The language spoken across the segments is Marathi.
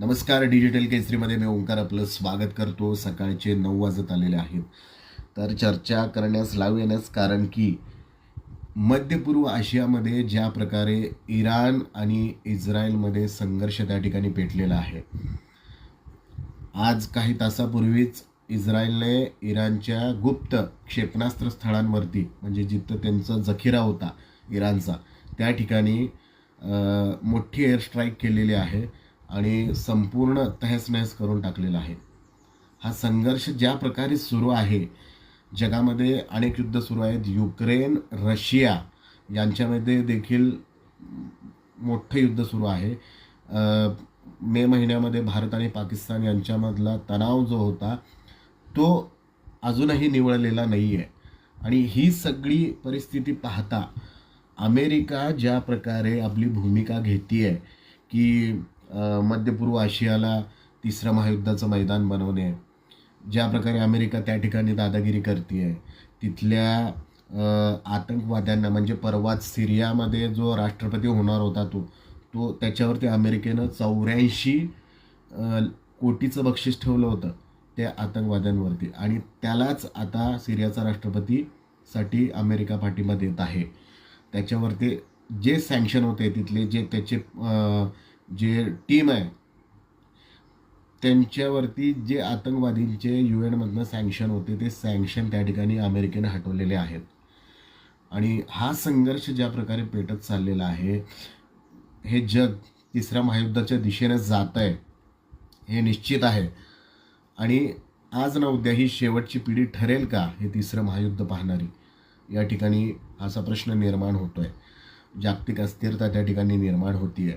नमस्कार डिजिटल केसरीमध्ये मी ओंकार आपलं स्वागत करतो. सकाळचे नऊ वाजत आलेले आहेत. तर चर्चा करण्यास लाव येण्यास कारण की मध्य पूर्व आशियामध्ये ज्या प्रकारे इराण आणि इस्रायलमध्ये संघर्ष त्या ठिकाणी पेटलेला आहे. आज काही तासापूर्वीच इस्रायलने इराणच्या गुप्त क्षेपणास्त्र स्थळांवरती म्हणजे जिथं त्यांचा जखिरा होता इराणचा त्या ठिकाणी मोठी एअर स्ट्राईक केलेली आहे. आणि संपूर्ण तहस नहस करून टाकलेला आहे. हा संघर्ष ज्या प्रकारे सुरू आहे जगामध्ये अनेक युद्ध सुरू आहेत. युक्रेन रशिया यांच्यामध्ये देखील मोठं युद्ध सुरू आहे. मे महिन्यामध्ये भारत आणि पाकिस्तान यांच्यामधला तणाव जो होता तो अजूनही निवळलेला नाही आहे आणि ही सगळी परिस्थिती पाहता अमेरिका ज्या प्रकारे आपली भूमिका घेते आहे की मध्य पूर्व आशियाला तिसरं महायुद्धाचं मैदान बनवणे. ज्या प्रकारे अमेरिका त्या ठिकाणी दादागिरी करते आहे तिथल्या आतंकवाद्यांना म्हणजे परवाच सिरियामध्ये जो राष्ट्रपती होणार होता तो तो त्याच्यावरती अमेरिकेनं चौऱ्याऐंशी कोटीचं बक्षीस ठेवलं होतं त्या आतंकवाद्यांवरती. आणि त्यालाच आता सिरियाचा राष्ट्रपतीसाठी अमेरिका पाठिंबा देत आहे. त्याच्यावरती जे सँक्शन होते तिथले जे त्याचे जे टीम आहे त्यांच्यावरती जे आतंकवादींचे यू एनमधनं सँक्शन होते ते सँक्शन त्या ठिकाणी अमेरिकेने हटवलेले आहेत. आणि हा संघर्ष ज्या प्रकारे पेटत चाललेला आहे हे जग तिसऱ्या महायुद्धाच्या दिशेने जात आहे हे निश्चित आहे. आणि आज ना उद्या ही शेवटची पिढी ठरेल का हे तिसरं महायुद्ध पाहणारी या ठिकाणी असा प्रश्न निर्माण होतो आहे जागतिक अस्थिरता त्या ठिकाणी निर्माण होती आहे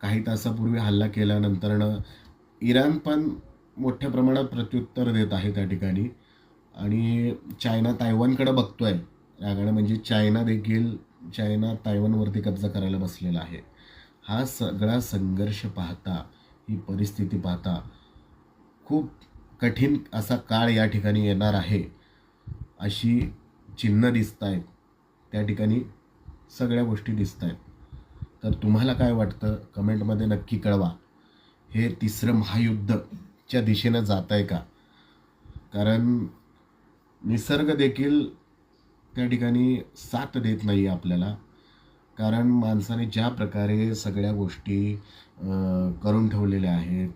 काही तासापूर्वी हल्ला केल्यानंतरनं इराण पण मोठ्या प्रमाणात प्रत्युत्तर देत आहे त्या ठिकाणी. आणि चायना तायवानकडे आहे रागाणं म्हणजे चायना देखील चायना तायवानवरती कब्जा करायला बसलेला आहे. हा सगळा संघर्ष पाहता ही परिस्थिती पाहता खूप कठीण असा काळ या ठिकाणी येणार आहे अशी चिन्ह दिसत आहेत त्या ठिकाणी सगळ्या गोष्टी दिसत आहेत तर तुम्हाला काय वाटतं? कमेंटमध्ये नक्की कळवा. हे तिसरं महायुद्धच्या दिशेनं जात आहे का? कारण निसर्ग देखील त्या ठिकाणी साथ देत नाही आपल्याला. कारण माणसाने ज्या प्रकारे सगळ्या गोष्टी करून ठेवलेल्या आहेत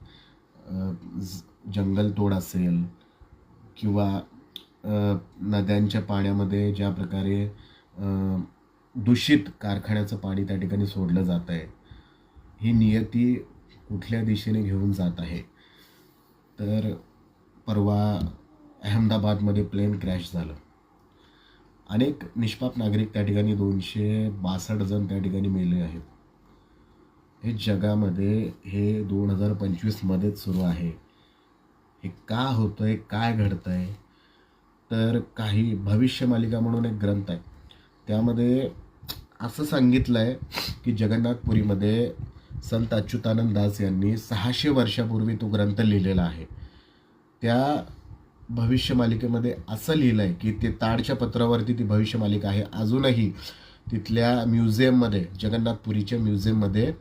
ज- जंगलतोड असेल किंवा नद्यांच्या पाण्यामध्ये ज्या प्रकारे दूषित कारखान्याचं पाणी त्या ठिकाणी सोडलं जात आहे. ही नियती कुठल्या दिशेने घेऊन जात आहे? तर परवा अहमदाबादमध्ये प्लेन क्रॅश झालं. अनेक निष्पाप नागरिक त्या ठिकाणी दोनशे बासष्ट जण त्या ठिकाणी मेले आहेत. हे जगामध्ये हे दोन हजार पंचवीसमध्येच सुरू आहे. हे का होतं आहे काय घडतं आहे तर काही भविष्य मालिका म्हणून एक ग्रंथ आहे. त्यामध्ये असं सांगितलं आहे की जगन्नाथपुरीमध्ये संत अच्युतानंद दास यांनी सहाशे वर्षापूर्वी तो ग्रंथ लिहिलेला आहे. त्या भविष्य मालिकेमध्ये असं लिहिलं आहे की ते ताडच्या पत्रावरती ती भविष्य मालिका आहे. अजूनही तिथल्या म्युझियममध्ये जगन्नाथपुरीच्या म्युझियममध्ये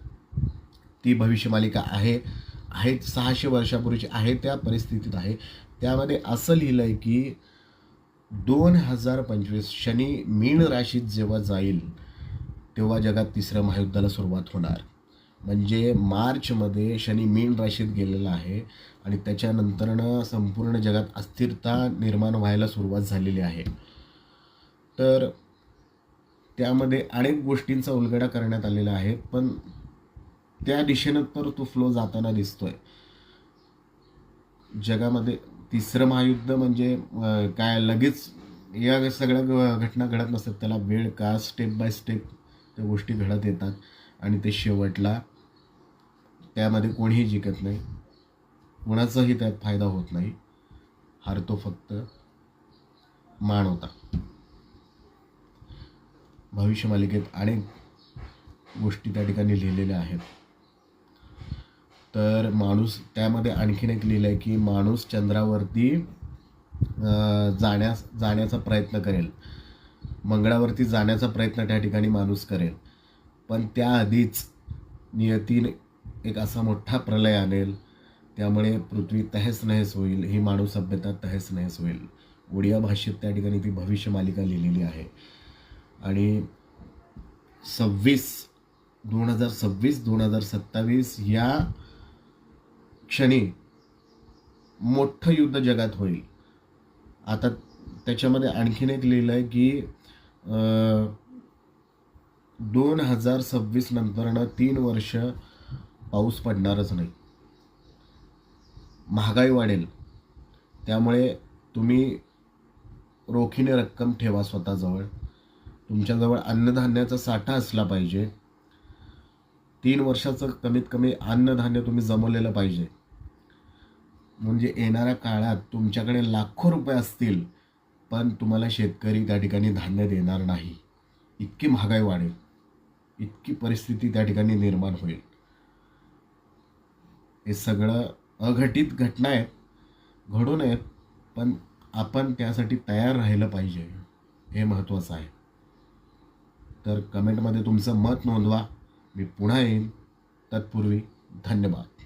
ती भविष्य मालिका आहे आहे सहाशे वर्षापूर्वीची आहे त्या परिस्थितीत आहे. त्यामध्ये असं लिहिलं आहे की दोन हजार पंचवीस शनी मीन राशीत जेव्हा जाईल तेव्हा जगात तिसऱ्या महायुद्धाला सुरुवात होणार. म्हणजे मार्चमध्ये शनी मीन राशीत गेलेला आहे आणि त्याच्यानंतरनं संपूर्ण जगात अस्थिरता निर्माण व्हायला सुरुवात झालेली आहे. तर त्यामध्ये अनेक गोष्टींचा उलगडा करण्यात आलेला आहे पण त्या दिशेनं तर तो फ्लो जाताना दिसतोय. जगामध्ये तिसरं महायुद्ध म्हणजे काय लगेच या सगळ्या घटना घडत नसतात त्याला वेळ का स्टेप बाय स्टेप त्या गोष्टी घडत येतात आणि ते शेवटला त्यामध्ये कोणीही जिंकत नाही. कोणाचाही त्यात फायदा होत नाही. हारतो फक्त मान होता. भविष्य मालिकेत अनेक गोष्टी त्या ठिकाणी लिहिलेल्या आहेत. तर माणूस त्यामध्ये आणखीन एक लिहिलं आहे की माणूस चंद्रावरती अं, जाण्यास जाण्याचा प्रयत्न करेल. मंगळावरती जाण्याचा प्रयत्न त्या ठिकाणी माणूस करेल. पण त्याआधीच नियतीने एक असा मोठा प्रलय आणेल. त्यामुळे पृथ्वी तहेस नहेस होईल ही माणूस सभ्यता तहेस नहेस होईल. ओडिया भाषेत त्या ठिकाणी ती भविष्य मालिका लिहिलेली आहे. आणि सव्वीस दोन हजार सव्वीस दोन हजार सत्तावीस या क्षणी मोठं युद्ध जगात होईल. आता त्याच्यामध्ये आणखीन एक लिहिलं आहे की दोन हजार सव्वीस नंतरनं तीन वर्ष पाऊस पडणारच नाही. महागाई वाढेल. त्यामुळे तुम्ही रोखीने रक्कम ठेवा स्वतःजवळ. तुमच्याजवळ अन्नधान्याचा साठा असला पाहिजे. तीन वर्षाचं कमीत कमी अन्नधान्य तुम्ही जमवलेलं पाहिजे. म्हणजे येणाऱ्या काळात तुमच्याकडे लाखो रुपये असतील. पण तुम्हाला शेतकरी त्या ठिकाणी धान्य देणार नाही. इतकी महागाई वाढेल. इतकी परिस्थिती त्या ठिकाणी निर्माण होईल. हे सगळं अघटित घटना आहेत. घडू नयेत पण आपण त्यासाठी तयार राहिलं पाहिजे. हे महत्त्वाचं आहे. तर कमेंटमध्ये तुमचं मत नोंदवा. मी पुन्हा येईन. तत्पूर्वी धन्यवाद.